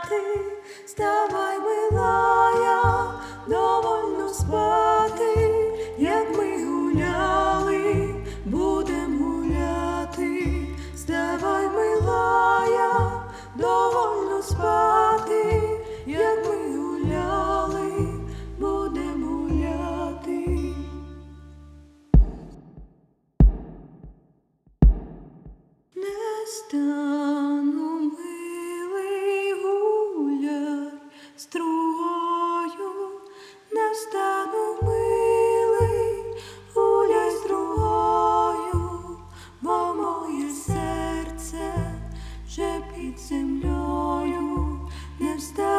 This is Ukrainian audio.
спати, вставай, милая, довольно спати, як ми гуляли, будем гуляти, вставай, милая, довольно спати, як ми гуляли, будем гуляти. Не стане під землею не встав.